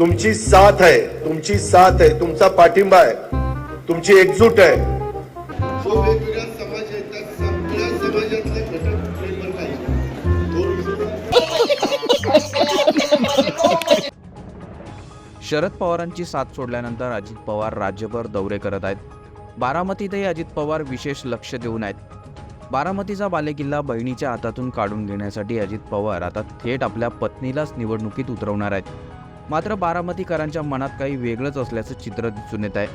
तुमची साथ आहे. तुमची साथ आहे. तुमचा पाठिंबा आहे. तुमची एकजूट आहे. जो वेगवेगळ्या समाज आहेत त्या सगळ्या समाजातले घटक मेंबर काही शरद पवारांची साथ सोडल्यानंतर अजित पवार राज्यभर दौरे करत आहेत. बारामतीतही अजित पवार विशेष लक्ष देऊन आहेत. बारामतीचा बालेकिल्ला बहिणीच्या हातातून काढून घेण्यासाठी अजित पवार आता थेट आपल्या पत्नीलाच निवडणुकीत उतरवणार आहेत. मात्र बारामतीकरांच्या मनात काही वेगळंच असल्याचं चित्र दिसून येत आहे.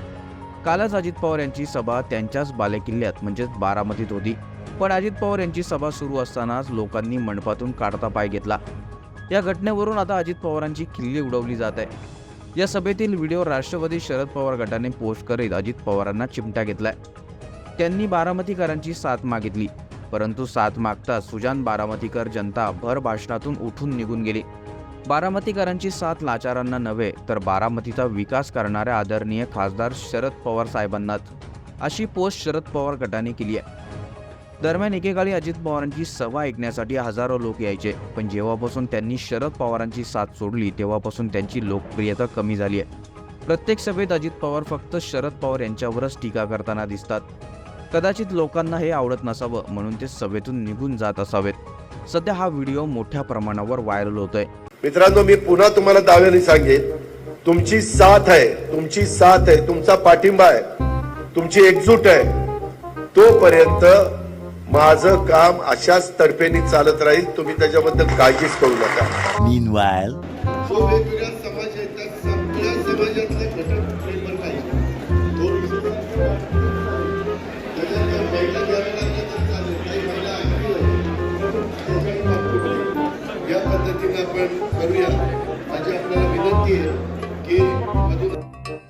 कालच अजित पवार यांची सभा त्यांच्याच बालेकिल्ल्यात म्हणजेच बारामतीत होती. पण अजित पवार यांची सभा सुरू असतानाच लोकांनी मंडपातून काढता पाय घेतला. या घटनेवरून आता अजित पवारांची किल्ली उडवली जात आहे. या सभेतील व्हिडिओ राष्ट्रवादी शरद पवार गटाने पोस्ट करीत अजित पवारांना चिमटा घेतलाय. त्यांनी बारामतीकरांची साथ मागितली परंतु साथ मागताच सुजान बारामतीकर जनता भर भाषणातून उठून निघून गेली. बारामतीकरांची साथ लाचारांना नव्हे तर बारामतीचा विकास करणाऱ्या आदरणीय खासदार शरद पवार साहेबांनाच. अशी पोस्ट शरद पवार गटाने केली आहे. दरम्यान एकेकाळी अजित पवारांची सभा ऐकण्यासाठी हजारो लोक यायचे पण जेव्हापासून त्यांनी शरद पवारांची साथ सोडली तेव्हापासून त्यांची लोकप्रियता कमी झाली आहे. प्रत्येक सभेत अजित पवार फक्त शरद पवार यांच्यावरच टीका करताना दिसतात. कदाचित लोकांना हे आवडत नसावं म्हणून ते सभेतून निघून जात असावेत. सध्या हा व्हिडिओ मोठ्या प्रमाणावर व्हायरल होतोय. मित्रांनो मी पुन्हा तुम्हाला दाव्याने सांगेन. तुमची साथ आहे तुमची साथ आहे तुमचा पाठिंबा आहे तुमची एकजूट आहे. तोपर्यंत माझं काम अशाच तडफेने चालत राहील. तुम्ही त्याच्याबद्दल काळजीच करू नका. जो वेगवेगळ्या समाज आहेत त्या सगळ्या समाजातले घटक आपण करूया